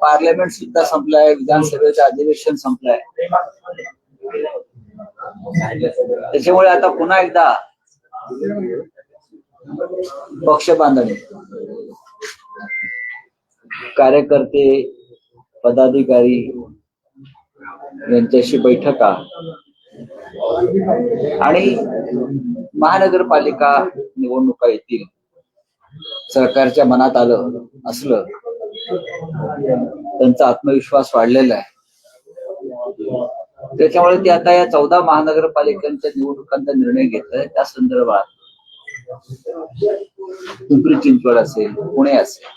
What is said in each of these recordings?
Parliament सुद्धा संपलाय विधानसभेचं अधिवेशन संपलंय. त्याच्यामुळे आता पुन्हा एकदा पक्ष बांधणी. कार्यकर्ते पदाधिकारी यांच्याशी बैठका. आणि महानगरपालिका निवडणुका येतील. सरकारच्या मनात आलं असलं त्यांचा आत्मविश्वास वाढलेला आहे. त्याच्यामुळे ते आता या चौदा महानगरपालिकांच्या निवडणुकांचा निर्णय घेतलाय त्या संदर्भात पिंपरी चिंचवड असेल पुणे असेल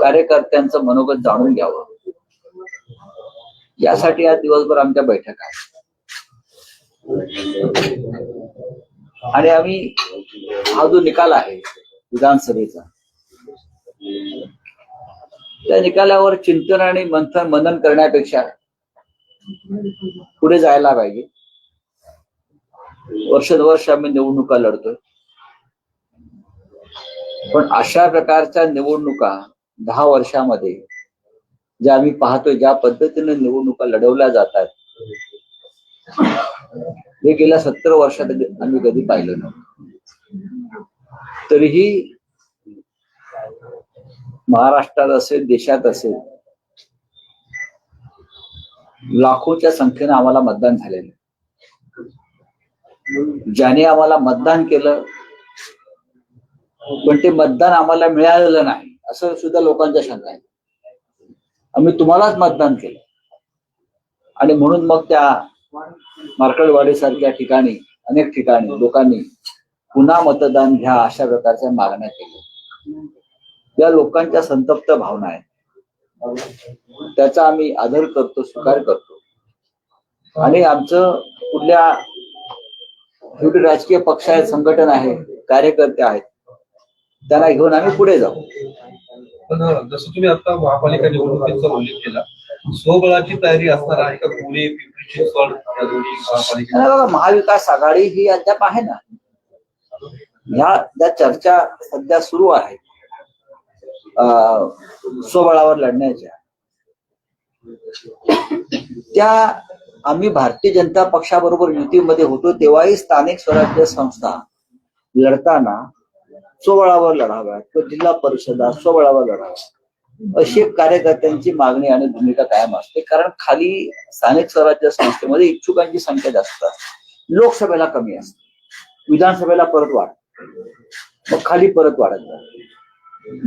कार्यकर्त्यांचं मनोगत जाणून घ्यावं. यासाठी आज दिवसभर आमच्या बैठका आहेत. आणि आम्ही हा जो निकाल आहे विधानसभेचा त्या निकालावर चिंतन आणि मंथन मनन करण्यापेक्षा पुढे जायला पाहिजे. वर्षानुवर्ष आम्ही निवडणुका लढतोय. पण अशा प्रकारच्या निवडणुका दहा वर्षामध्ये ज्या आम्ही पाहतोय ज्या पद्धतीने निवडणुका लढवल्या जातात हे गेल्या सत्तर वर्षात आम्ही कधी पाहिलं नव्हतं. तरीही महाराष्ट्रात असेल देशात असेल लाखोच्या संख्येनं आम्हाला मतदान झालेलं आहे. ज्याने आम्हाला मतदान केलं पण ते मतदान आम्हाला मिळालेलं नाही असं सुद्धा लोकांच्या शंका आहे आम्ही तुम्हालाच मतदान केलं. आणि म्हणून मग त्या मार्कडवाडी सारख्या ठिकाणी अनेक ठिकाणी लोकांनी पुन्हा मतदान घ्या अशा प्रकारच्या मागण्या केल्या. या लोकांच्या संतप्त भावना आहेत. त्याचा आम्ही आदर करतो स्वीकार करतो. आणि आमचं कुठल्या शेवटी राजकीय पक्ष आहेत संघटन आहे कार्यकर्ते आहेत त्यांना घेऊन आम्ही पुढे जाऊ. पण जसं तुम्ही आता महापालिका निवडणुकीचा उल्लेख केला स्वबळाची तयारी असणार आहे का? पुणे पिंपरी चिंचवड या दोन्ही महापालिका बघा महाविकास आघाडी ही अद्याप आहे ना. ह्या ज्या चर्चा सध्या सुरू आहेत स्वबळावर लढण्याच्या त्या आम्ही भारतीय जनता पक्षाबरोबर युतीमध्ये होतो तेव्हाही स्थानिक स्वराज्य संस्था लढताना स्वबळावर लढाव्यात. किंवा जिल्हा परिषदा स्वबळावर लढाव्यात. अशी कार्यकर्त्यांची मागणी आणि भूमिका कायम असते. कारण खाली स्थानिक स्वराज्य संस्थेमध्ये इच्छुकांची संख्या जास्त असते. लोकसभेला कमी असते. विधानसभेला परत वाढ. मग खाली परत वाढत जाते.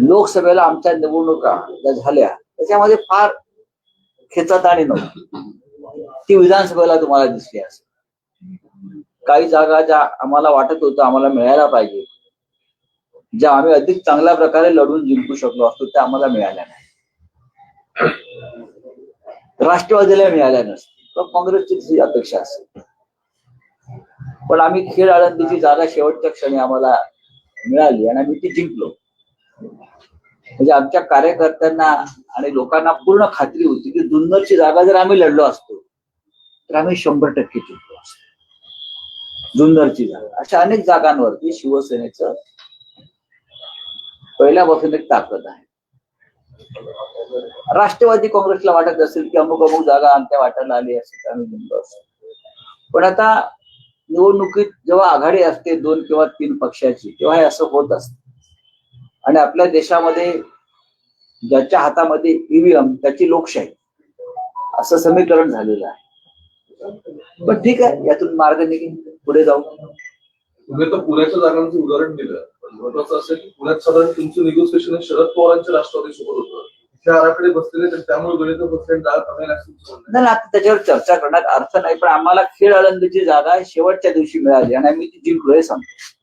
लोकसभेला आमच्या निवडणुका ज्या झाल्या त्याच्यामध्ये फार खेचाताणी नव्हती. ती विधानसभेला तुम्हाला दिसली असेल. काही जागा ज्या आम्हाला वाटत होतं आम्हाला मिळायला पाहिजे. ज्या आम्ही अधिक चांगल्या प्रकारे लढून जिंकू शकलो असतो त्या आम्हाला मिळाल्या नाही. राष्ट्रवादीला मिळाल्या नसतील किंवा काँग्रेसची अपेक्षा असेल. पण आम्ही खेळ आळंदीची जागा शेवटच्या क्षणी आम्हाला मिळाली आणि आम्ही ती जिंकलो. म्हणजे आमच्या कार्यकर्त्यांना आणि लोकांना पूर्ण खात्री होती की जुन्नरची जागा जर आम्ही लढलो असतो तर आम्ही शंभर टक्के जिंकलो असतो. जुन्नरची जागा. अशा अनेक जागांवरती शिवसेनेचं पहिल्यापासून एक ताकद आहे. राष्ट्रवादी काँग्रेसला वाटत असेल की अमुक अमुक जागा आमच्या वाटायला आली असेल आम्ही जिंकलो पण आता निवडणुकीत जेव्हा आघाडी असते दोन किंवा तीन पक्षाची तेव्हा हे असं होत असत. आणि आपल्या देशामध्ये ज्याच्या हातामध्ये ईव्हीएम त्याची लोकशाही असं समीकरण झालेलं आहे. पण ठीक आहे यातून मार्ग निघेल. पुढे जाऊ. तुम्ही तर पुण्याच्या जागांचं उदाहरण दिलं. पण महत्वाचं असं की पुण्यात साधारण तुमचं निगोसिएशन शरद पवारांच्या राष्ट्रवादी सोबत होतं. इथे आराखडे बसलेले तर त्यामुळे गणित कमी लागतील. नाही आता त्याच्यावर चर्चा करण्यात अर्थ नाही पण आम्हाला खेळ आळंदीची जागा शेवटच्या दिवशी मिळाली आणि आम्ही ती जिंकलो हे सांगतो.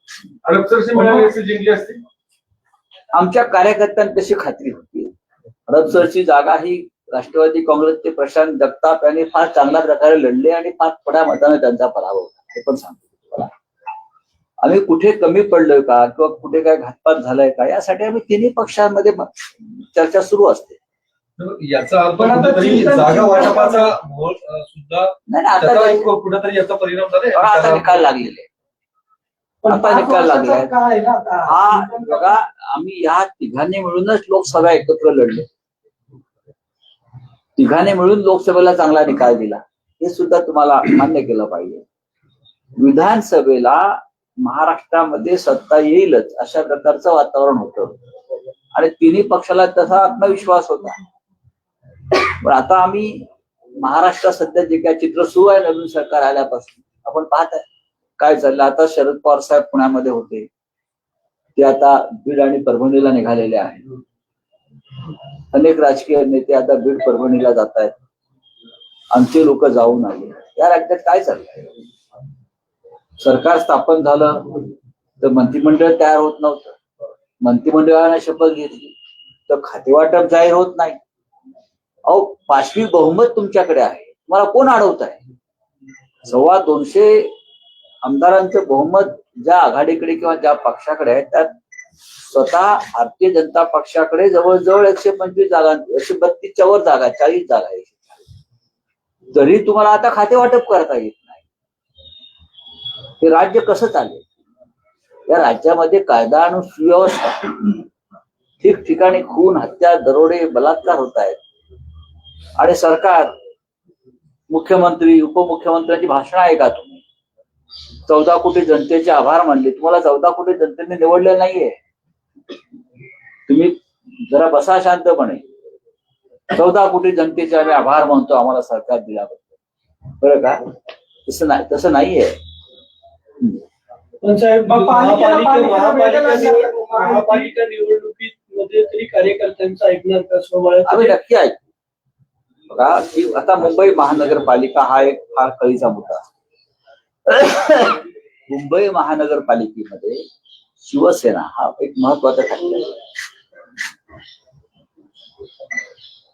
हडपसरशी मिळाली अशी जिंकली असती? आमच्या कार्यकर्त्यांना तशी खात्री होती. हडपसरची जागा ही राष्ट्रवादी काँग्रेसचे प्रशांत जगताप यांनी फार चांगल्या प्रकारे लढले आणि फार थोड्या मताने त्यांचा पराभव झाला. हे पण सांगतो. आम्ही कुठे कमी पडलोय का? किंवा कुठे काय घातपात झालाय का? यासाठी आम्ही तिन्ही पक्षांमध्ये म- चर्चा सुरू असते. याचा अर्थ आता कुठेतरी चिंतन- जागा वाटपाचा मोल अं, सुद्धा नाही नाही, त्याचा आता एक कुठेतरी याचा परिणाम झाला आता निकाल लागलेले. पण आता निकाल लागलाय. आता? हा बघा आम्ही या तिघांनी मिळूनच लोकसभा एकत्र लढले. तिघांनी मिळून लोकसभेला चांगला निकाल दिला. हे सुद्धा तुम्हाला मान्य केलं पाहिजे. विधानसभेला महाराष्ट्रामध्ये सत्ता येईलच अशा प्रकारचं वातावरण होतं. आणि तिन्ही पक्षाला तसा आत्मविश्वास होता. पण आता आम्ही महाराष्ट्रात सध्या जे काय चित्र सुरू आहे नवीन सरकार आल्यापासून आपण पाहत आहे काय चाललं. आता शरद पवार साहेब पुण्यामध्ये होते. ते आता बीड आणि परभणीला निघालेले आहेत. अनेक राजकीय नेते आता बीड परभणीला जात आहेत आमचे लोक जाऊन आले. या राज्यात काय चाललंय? सरकार स्थापन झालं तर मंत्रिमंडळ तयार होत नव्हतं. मंत्रिमंडळाने शपथ घेतली तर खातेवाटप जाहीर होत नाही. अहो पाचवी बहुमत तुमच्याकडे आहे. तुम्हाला कोण अडवत आहे सव्वा दोनशे आमदारांचं बहुमत ज्या आघाडीकडे किंवा ज्या पक्षाकडे आहे त्यात स्वतः भारतीय जनता पक्षाकडे जवळजवळ एकशे पंचवीस जागा एकशे बत्तीसच्या वर जागा चाळीस जागा आहे. तरी तुम्हाला आता खाते वाटप करता येईल. हे राज्य कसं चालेल? या राज्यामध्ये कायदा आणि सुव्यवस्था ठिकठिकाणी खून हत्या दरोडे बलात्कार होत आहेत. आणि सरकार मुख्यमंत्री उपमुख्यमंत्र्यांची भाषणं ऐका तुम्ही? चौदा कोटी जनतेचे आभार मानले. तुम्हाला चौदा कोटी जनतेने निवडले नाहीये. तुम्ही जरा बसा शांतपणे. चौदा कोटी जनतेचे आम्ही आभार मानतो आम्हाला सरकार दिल्याबद्दल. बरं का? तसं नाही तसं नाहीये. पण साहेब महापालिका निवड- निवडणुकीत मध्ये तरी कार्यकर्त्यांचं ऐकणार का? आम्ही नक्की ऐक बघा की आता मुंबई महानगरपालिका हा एक फार कळीचा मुद्दा. मुंबई महानगरपालिकेमध्ये शिवसेना हा एक महत्त्वाचा ठरला आहे.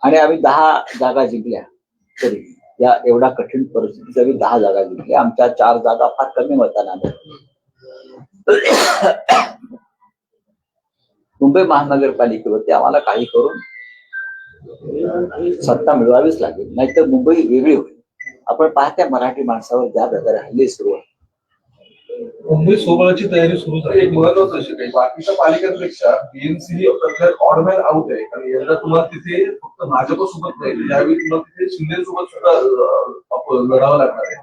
आणि आम्ही दहा जागा जिंकल्या तरी या एवढ्या कठीण परिस्थितीत आम्ही दहा जागा जिंकल्या. आमच्या चार जागा फार कमी मताने मुंबई महानगरपालिकेवरती आम्हाला काही करून सत्ता मिळवावीच लागेल. नाहीतर मुंबई वेगळी होईल. आपण पाहत्या मराठी माणसावर ज्या प्रकारे हल्ले सुरू आहे मुंबई सोबळाची तयारी सुरू झाली. एक महत्वाचं अशी काही. बाकीच्या पालिकांपेक्षा बीएनसी ऑडमॅन आउट आहे. आणि यंदा तुम्हाला तिथे फक्त भाजप सोबत नाही यावेळी तुम्हाला तिथे शिंदे सोबत सुद्धा लढावं लागणार आहे.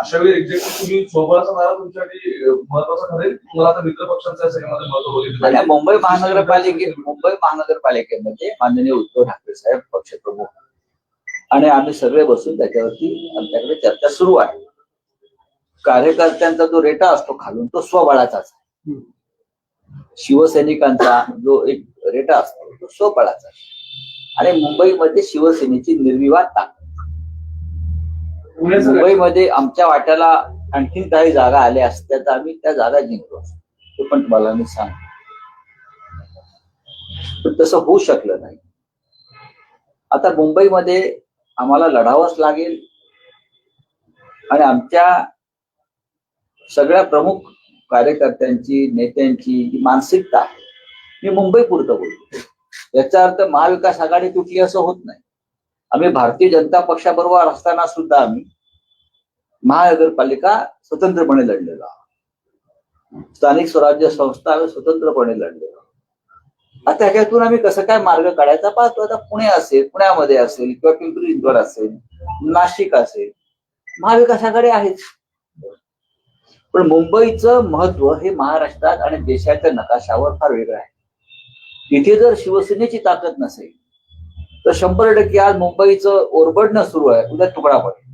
अशा वेळी एक्झॅक्टली तुम्ही सोबळाचा नारा तुमच्यासाठी महत्त्वाचा ठरेल तुम्हाला आता मित्र पक्षांचा सगळ्यामध्ये महत्त्व आणि पाहिजे. मुंबई महानगरपालिके मुंबई महानगरपालिकेमध्ये माननीय उद्धव ठाकरे साहेब पक्षप्रमुख आणि आम्ही सगळे बसून त्याच्यावरती आमच्याकडे चर्चा सुरू आहे कार्यकर्त्यांचा जो रेटा असतो खालून तो स्वबळाचाच आहे शिवसैनिकांचा जो एक रेटा असतो तो स्वबळाचा आहे. आणि मुंबईमध्ये शिवसेनेची निर्विवाद ताकद? मुंबईमध्ये आमच्या वाट्याला आणखीन काही जागा आल्या असत्या तर आम्ही त्या जागा जिंकलो ते पण तुम्हाला मी सांग पण तसं होऊ शकलं नाही. आता मुंबईमध्ये आम्हाला लढावंच लागेल. आणि आमच्या सगळ्या प्रमुख कार्यकर्त्यांची नेत्यांची जी मानसिकता आहे मी मुंबई पुरतं बोलतो. याचा अर्थ महाविकास आघाडी तुटली असं होत नाही. आम्ही भारतीय जनता पक्षाबरोबर असताना सुद्धा आम्ही महानगरपालिका स्वतंत्रपणे लढलेलो आहोत. स्थानिक स्वराज्य संस्था आम्ही स्वतंत्रपणे लढलेलो आहोत. आता ह्याच्यातून आम्ही कसं काय मार्ग काढायचा पाहतो? आता पुणे असेल पुण्यामध्ये असेल किंवा पिंपरी चिंचवड असेल नाशिक असेल महाविकास आघाडी आहेच. पण मुंबईचं महत्त्व हे महाराष्ट्रात आणि देशाच्या नकाशावर फार वेगळं आहे. तिथे जर शिवसेनेची ताकद नसेल तर शंभर टक्के आज मुंबईचं ओरबडणं सुरू आहे उद्या तुकडा पडेल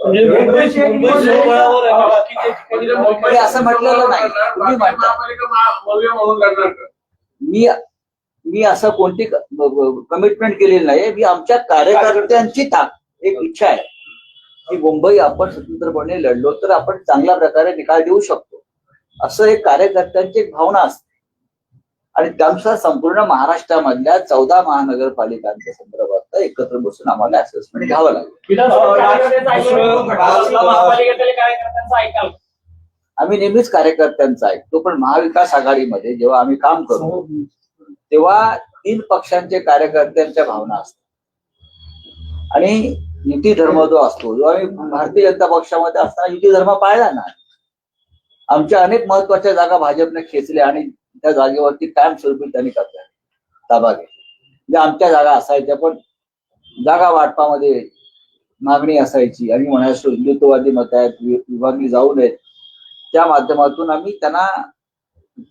म्हणजे म्हणजे असं म्हटलेलं नाही. तुम्ही म्हणता. मी मी असं कोणती कमिटमेंट केलेली नाही मी आमच्या कार्यकर्त्यांची ता एक इच्छा आहे. की मुंबई आपण स्वतंत्रपणे लढलो तर आपण चांगल्या प्रकारे निकाल देऊ शकतो. असं एक कार्यकर्त्यांची एक भावना असते. आणि त्यानुसार संपूर्ण महाराष्ट्रामधल्या चौदा महानगरपालिकांच्या संदर्भात एकत्र बसून आम्हाला असेसमेंट घ्यावं लागेल. आम्ही नेहमीच कार्यकर्त्यांचा ऐकतो पण महाविकास आघाडीमध्ये जेव्हा आम्ही काम करतो तेव्हा तीन पक्षांचे कार्यकर्त्यांच्या भावना असतात. आणि युती धर्म जो असतो जो आम्ही भारतीय जनता पक्षामध्ये असताना युती धर्म पाळला ना आमच्या अनेक महत्त्वाच्या जागा भाजपने खेचल्या आणि त्या जागेवरती कायमस्वरूपी त्यांनी करता ताबा घेतला म्हणजे आमच्या जागा असायच्या पण जागा वाटपामध्ये मागणी असायची. आणि म्हणायचो हिंदुत्ववादी मत आहेत विभागणी जाऊ नयेत. त्या माध्यमातून आम्ही त्यांना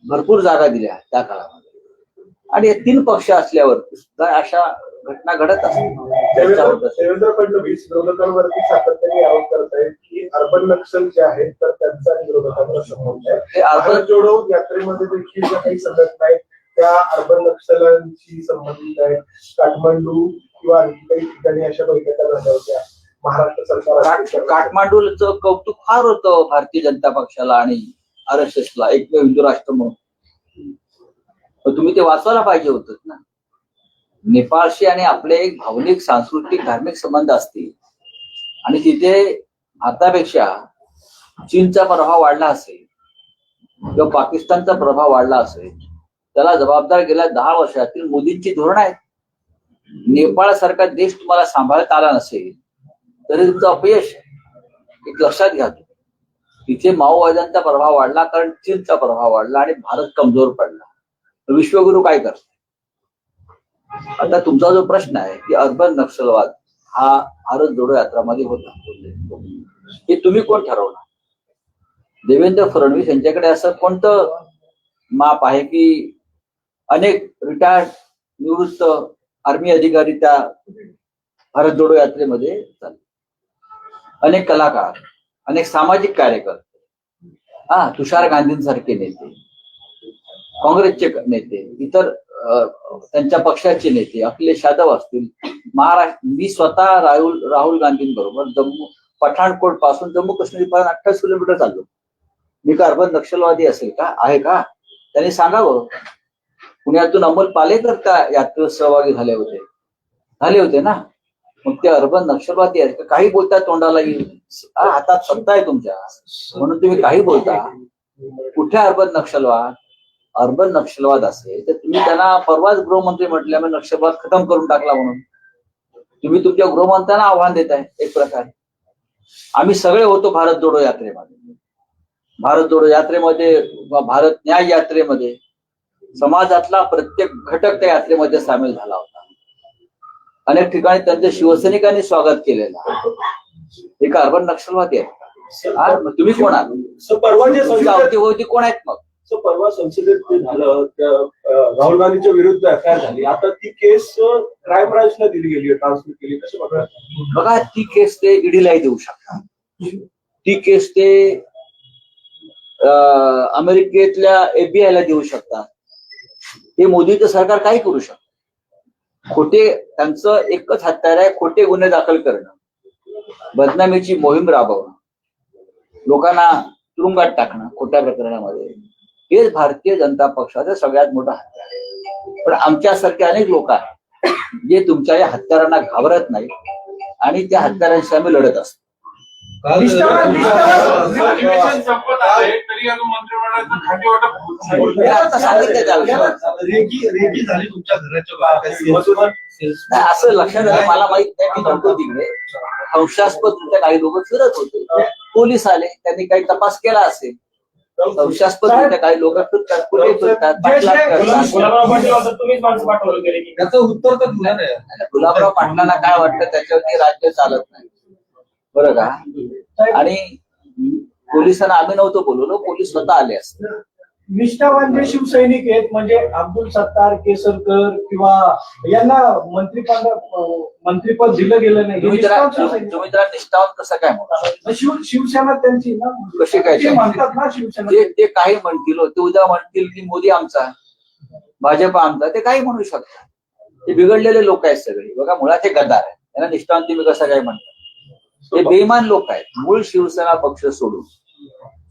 भरपूर जागा दिल्या त्या काळामध्ये. आणि हे तीन पक्ष असल्यावर सुद्धा अशा घटना घडत देवेंद्र फडणवीस विरोधकांवरती सातत्याने आरोप करत आहेत की अर्बन नक्षल जे आहेत तर त्यांचा विरोधकांवर संबंध आहे. अर्बन जोडो यात्रेमध्ये देखील ज्या काही संघटना आहेत त्या अर्बन नक्षलांशी संबंधित आहेत. काठमांडू किंवा आणखी काही ठिकाणी अशा बैठका झाल्या होत्या. महाराष्ट्र सरकार काठ- काठमांडूचं कौतुक फार होतं भारतीय जनता पक्षाला आणि आर एस एसला एकमेव हिंदू राष्ट्र म्हणून. तुम्ही ते वाचवायला पाहिजे होतं ना. नेपाळशी आणि आपले एक भावनिक सांस्कृतिक धार्मिक संबंध असतील आणि तिथे भारतापेक्षा चीनचा प्रभाव वाढला असेल किंवा पाकिस्तानचा प्रभाव वाढला असेल त्याला जबाबदार गेल्या दहा वर्षातील मोदींची धोरण आहेत. नेपाळ सारखा देश तुम्हाला सांभाळता आला नसेल तरी तुमचं अपयश एक लक्षात घ्या तुम्ही. तिथे माओवाद्यांचा प्रभाव वाढला कारण चीनचा प्रभाव वाढला आणि भारत कमजोर पडला. विश्वगुरु काय करतो आता तुमचा जो प्रश्न आहे की अर्बन नक्षलवाद हा भारत जोडो यात्रामध्ये होता हे तुम्ही कोण ठरवणार? देवेंद्र फडणवीस यांच्याकडे असं कोणतं माप आहे की अनेक रिटायर्ड निवृत्त आर्मी अधिकारी त्या भारत जोडो यात्रेमध्ये चालले? अनेक कलाकार अनेक सामाजिक कार्यकर्ते हा तुषार गांधींसारखे नेते काँग्रेसचे नेते इतर त्यांच्या पक्षाचे नेते अखिलेश यादव असतील महाराष्ट्र मी स्वतः राहुल राहुल गांधींबरोबर जम्मू पठाणकोटपासून जम्मू काश्मीर पर्यंत अठ्ठावीस किलोमीटर चाललो. मी का अर्बन नक्षलवादी असेल का? आहे का? त्यांनी सांगावं. पुण्यातून अमोल पालेकर त्या यात्रेत सहभागी झाले होते. झाले होते ना? मग ते अर्बन नक्षलवादी आहेत का? काही बोलता तोंडाला येईल. हातात सत्ता आहे तुमच्या. म्हणून तुम्ही काही बोलता. कुठे अर्बन नक्षलवाद? अर्बन नक्षलवाद असेल तर तुम्ही त्यांना परवाच गृहमंत्री म्हटल्यामुळे नक्षलवाद खतम करून टाकला म्हणून. तुम्ही तुमच्या गृहमंत्र्यांना आव्हान देत आहे एक प्रकारे. आम्ही सगळे होतो भारत जोडो यात्रेमध्ये. भारत जोडो यात्रेमध्ये भारत न्याय यात्रेमध्ये समाजातला प्रत्येक घटक त्या यात्रेमध्ये सामील झाला होता. अनेक ठिकाणी त्यांच्या शिवसैनिकांनी स्वागत केलेलं आहे. एक अर्बन नक्षलवादी? हा, मग तुम्ही कोण आहात? कोण आहेत मग? परवा संसदेत ते झालं राहुल गांधीच्या विरुद्ध एफ आय झाली आता ती केस क्राईम ब्रांचला दिली गेली ट्रान्सफर केली कसं बघा बघा ती केस ते ईडीलाही देऊ शकतात. ती केस ते अमेरिकेतल्या एफबीआय ला देऊ शकतात. ते मोदीचं सरकार काही करू शकत खोटे त्यांचं एकच हत्यार आहे खोटे गुन्हे दाखल करणं. बदनामीची मोहीम राबवणं. लोकांना तुरुंगात टाकणं खोट्या प्रकरणामध्ये. हेच भारतीय जनता पक्षाचं सगळ्यात मोठं हत्यार आहे. पण आमच्यासारखे अनेक लोक आहेत जे तुमच्या या हत्यारांना घाबरत नाही आणि त्या हत्यारांशी आम्ही लढत असतो. असं लक्षात आलं मला माहीत नाही मी नव्हतो तिकडे. संशयास्पद काही लोक फिरत होते. पोलीस आले त्यांनी काही तपास केला असेल. संशयास्पद काही लोक कुठे करतात. गुलाबराव पाटील होतं, तुम्हीच माणसं पाठवलं गेले की. त्याचं उत्तर तर दिलं नाही. गुलाबराव पाटलांना काय वाटतं? त्याच्यावरती राज्य चालत नाही. बरं का? आणि पोलिसांना आम्ही नव्हतो बोलवलो पोलीस स्वतः आले असते. निष्ठावान जे शिवसैनिक आहेत म्हणजे अब्दुल सत्तार केसरकर किंवा यांना मंत्रिपद मंत्रिपद दिलं गेलं नाही. निष्ठावान निष्ठावंत कसं काय शिव शिवसेना त्यांची ना? कशी काय म्हणतात ना शिवसेना ते काही म्हणतील हो, ते उद्या म्हणतील की मोदी आमचा भाजप आमचा. ते काही म्हणू शकतात. ते बिघडलेले लोक आहेत सगळे. बघा मुळात हे गद्दार आहे त्यांना निष्ठावंत तुम्ही कसं काय म्हणता? ते बेईमान लोक आहेत. मूळ शिवसेना पक्ष सोडून.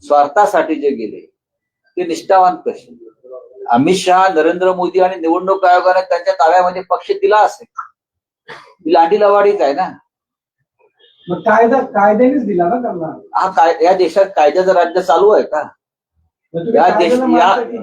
स्वार्थासाठी जे गेले ते निष्ठावान कसे अमित शहा नरेंद्र मोदी आणि निवडणूक आयोगाने त्यांच्या ताब्यामध्ये पक्ष दिला असेल. लांडी लवाडीच आहे ना. मग कायदा कायद्यानेच दिला ना त्यांना. हा काय या देशात कायद्याचं राज्य चालू आहे का? या देश?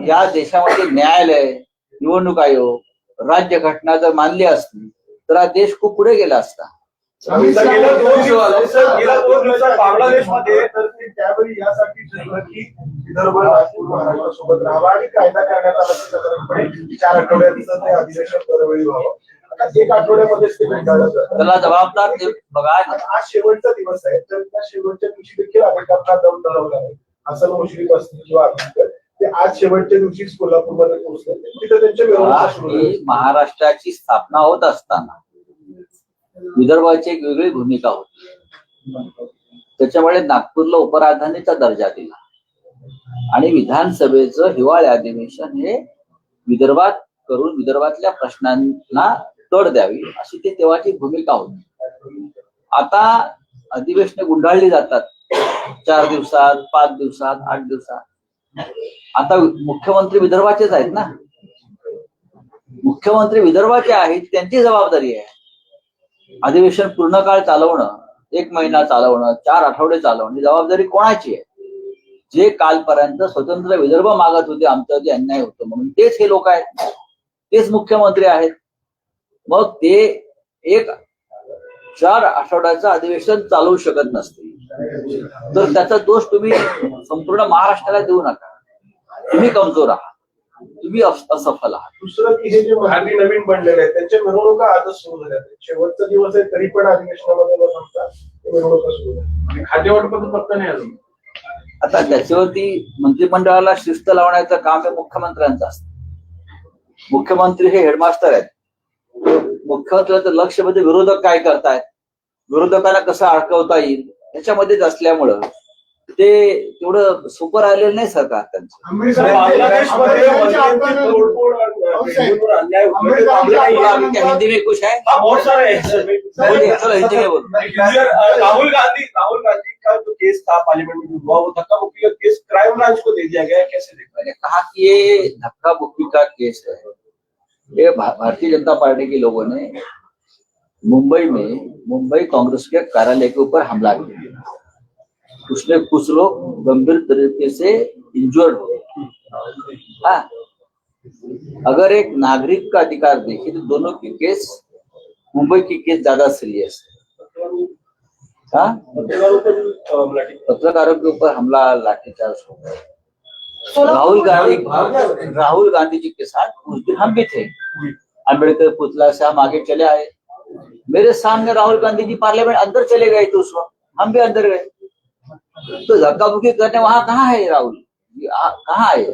या देशामध्ये न्यायालय निवडणूक आयोग राज्य घटना जर मानली असती तर हा देश खूप पुढे गेला असता. गेल्या दोन दिवसात सर, गेल्या दोन दिवसात बांगलादेशमध्ये. तर ते त्यावेळी यासाठी ठरलं की विदर्भ नागपूर राहावा आणि कायदा करण्यात आला साधारणपणे चार आठवड्याचं ते अधिवेशन दरवेळी व्हावं. आता एक आठवड्यामध्येच ते भेटायला जातं त्याला जबाबदार ते बघा. आज शेवटचा दिवस आहे. तर त्या शेवटच्या दिवशी देखील अनेकांना दम धरवला आहे. हसन मुश्रीफ असतील किंवा ते आज शेवटच्या दिवशीच कोल्हापूरमध्ये पोहोचले. तिथे त्यांच्या. की महाराष्ट्राची स्थापना होत असताना विदर्भाची एक वेगळी भूमिका होती. त्याच्यामुळे नागपूरला उपराजधानीचा दर्जा दिला. आणि विधानसभेचं हिवाळी अधिवेशन हे विदर्भात करून विदर्भातल्या प्रश्नांना तोड द्यावी अशी ती तेव्हाची भूमिका होती. आता अधिवेशने गुंडाळली जातात. चार दिवसात पाच दिवसात आठ दिवसात. आता मुख्यमंत्री विदर्भाचेच आहेत ना? मुख्यमंत्री विदर्भाचे आहेत त्यांची जबाबदारी आहे. अधिवेशन पूर्ण काळ चालवणं एक महिना चालवणं चार आठवडे चालवणं ही जबाबदारी कोणाची आहे? जे कालपर्यंत स्वतंत्र विदर्भ मागत होते आमचं जे अन्याय होतो म्हणून तेच हे लोक आहेत. तेच मुख्यमंत्री आहेत. मग ते एक चार आठवड्याचं अधिवेशन चालवू शकत नसते. तर त्याचा दोष तुम्ही संपूर्ण महाराष्ट्राला देऊ नका. तुम्ही कमजोर आहात. तुम्ही अस- असफल आहात. दुसरं की हे जे मंत्री नवीन बनलेले आहेत त्यांच्या मिरवणुका आजच सुरू झाल्या आहेत. शेवटचा दिवस आहे तरी पण अधिवेशनामध्ये न थांबता ते मिरवणुका सुरू झाल्या आणि खाद्यवाटपाचा पत्ता नाही अजून. आता त्याच्यावरती मंत्रिमंडळाला शिस्त लावण्याचं काम हे मुख्यमंत्र्यांचं असतं. मुख्यमंत्री हे हेडमास्टर आहेत. मुख्यमंत्र्यांचं लक्ष म्हणजे विरोधक काय करतायत? विरोधकांना कसं अडकवता येईल? याच्यामध्येच असल्यामुळं ते तेवढं सुपर आलेलं नाही सरकार त्यांचं. ते हिंदी में कुछ है हाँ, बहुत सारे हैं सर मैं- बोलिए चलो हिंदी में बोलो राहुल गांधी राहुल गांधी का जो केस था पार्लियामेंट में हुआ वो धक्का मुक्की का केस क्राइम ब्रांच को दे दिया गया कैसे देखा मैंने कहा कि ये धक्का मुक्की का केस है ये भारतीय जनता पार्टी के लोगों ने मुंबई में मुंबई कांग्रेस के कार्यालय के ऊपर हमला किया उसमें कुछ लोग गंभीर तरीके से इंजर्ड हुए हाँ। अगर एक नागरिक का अधिकार देखे तो दोनों की केस, मुंबई की केस ज़्यादा सीरियस है हाँ। पत्रकारों के ऊपर हमला, लाठीचार्ज हो गया। राहुल गांधी राहुल गांधी जी के साथ उस दिन हम भी थे। अंबेडकर पुतला से हम आगे चले आए। मेरे सामने राहुल गांधी जी पार्लियामेंट अंदर चले गए थे उस वक्त। हम भी अंदर गए। तो धक्का मुक्की करने वहाँ कहाँ है राहुल? कहाँ है?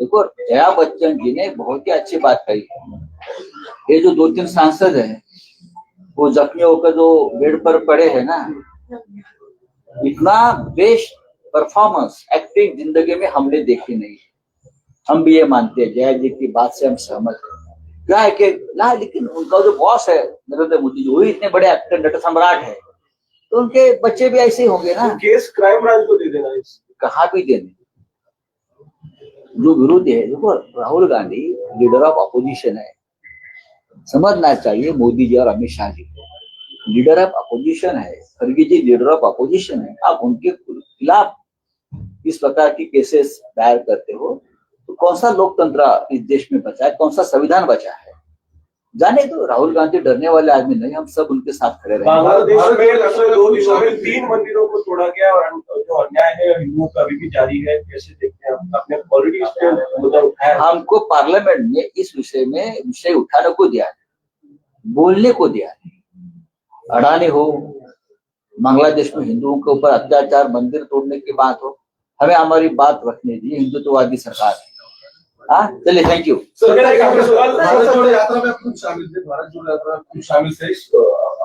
देखो जया बच्चन जी ने बहुत ही अच्छी बात कही। ये जो दो तीन सांसद है, वो जख्मी होकर जो बेड पर पड़े हैं ना, इतना बेस्ट परफॉर्मेंस, एक्टिंग ज़िंदगी में हमने देखी नहीं। हम भी ये मानते हैं, जया जी की बात से हम सहमत हैं। क्या है कि ना लेकिन उनका जो बॉस है, नरेंद्र मोदी जी वही इतने बड़े एक्टर नट सम्राट है। तो उनके बच्चे भी ऐसे होंगे ना। केस क्राइम ब्रांच को दे देना कहा भी देने जो विरोधी है देखो Rahul Gandhi leader of opposition है। समझना चाहिए मोदी जी और अमित शाह जी को। लीडर ऑफ़ अपोजिशन है खड़गे जी लीडर ऑफ़ अपोजिशन है। आप उनके खिलाफ इस प्रकार की केसेस दायर करते हो तो कौन सा लोकतंत्र इस देश में बचा है? कौन सा संविधान बचा है? जाने दो राहुल गांधी डरने वाले आदमी नहीं हम सब उनके साथ खड़े रहेंगे बांग्लादेश में दो दिनों में तीन मंदिरों को तोड़ा गया और जो अन्याय है हिंदुओं का अभी भी जारी है कैसे देखते हैं आप? आपने ऑलरेडी इस पे मुद्दा उठाया है। हमको पार्लियामेंट ने इस विषय में विषय उठाने को दिया है बोलने को दिया है अडानी हो बांग्लादेश में हिंदुओं के ऊपर अत्याचार मंदिर तोड़ने की बात हो हमें हमारी बात रखने दी हिंदुत्ववादी सरकार है हाँ चलिए थैंक यू सर मेरा एक आखिरी सवाल भारत जोड़ो यात्रा में खुद शामिल थे भारत जोड़ो यात्रा में खुद शामिल थे।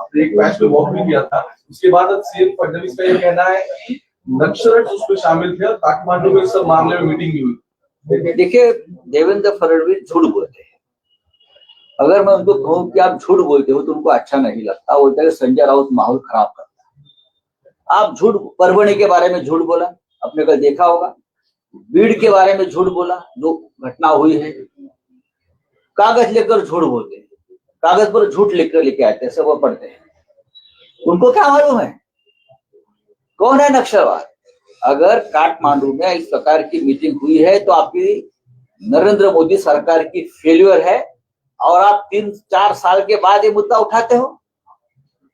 आपने एक मैच में वॉक भी किया था। उसके बाद अब सीएम फडणवीस का ये कहना है कि नक्सलट उसमें शामिल थे और काठमांडू में सब मामले में मीटिंग भी हुई। देखिए देवेंद्र फडणवीस झूठ बोलते हैं। अगर मैं उनको कहूँ कि आप झूठ बोलते हो तो उनको अच्छा नहीं लगता। बोलते हैं संजय राउत माहौल खराब करता है। आप झूठ परभणी के बारे में झूठ बोला। आपने कल देखा होगा। बीड़ के बारे में झूठ बोला, जो घटना हुई है। कागज़ लेकर झूठ बोलते हैं। कागज़ पर झूठ लिखकर लेके आते हैं, सब वो पढ़ते हैं। उनको क्या मालूम है? कौन है नक्सलवाद? अगर काठमांडू में इस प्रकार की मीटिंग हुई है तो आपकी नरेंद्र मोदी सरकार की फेल्यूर है, और आप तीन, चार साल के बाद ये मुद्दा उठाते हो।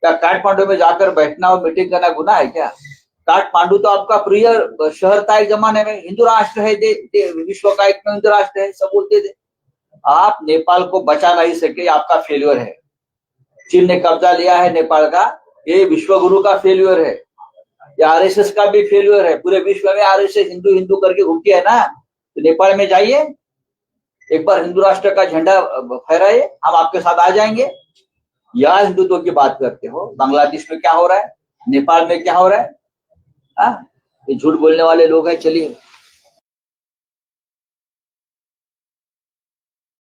क्या काठमांडू में जाकर बैठना और मीटिंग करना गुना है क्या? काठमांडू तो आपका प्रिय शहर था एक जमाने में। हिंदू राष्ट्र है दे, दे, विश्व का एक हिंदू राष्ट्र है सब बोलते थे। आप नेपाल को बचा नहीं सके आपका फेल्यूर है। चीन ने कब्जा लिया है नेपाल का ये विश्व गुरु का फेल्यूर है। ये आरएसएस का भी फेल्यूर है। पूरे विश्व में आरएसएस हिंदू हिंदू करके घूमती है ना? तो नेपाल में जाइए। एक बार हिंदू राष्ट्र का झंडा फहराइए। हम आपके साथ आ जाएँगे। या हिंदुत्व की बात करते हो। बांग्लादेश में क्या हो रहा है? नेपाल में क्या हो रहा है? हाँ? ये झूठ बोलने वाले लोग हैं चलिए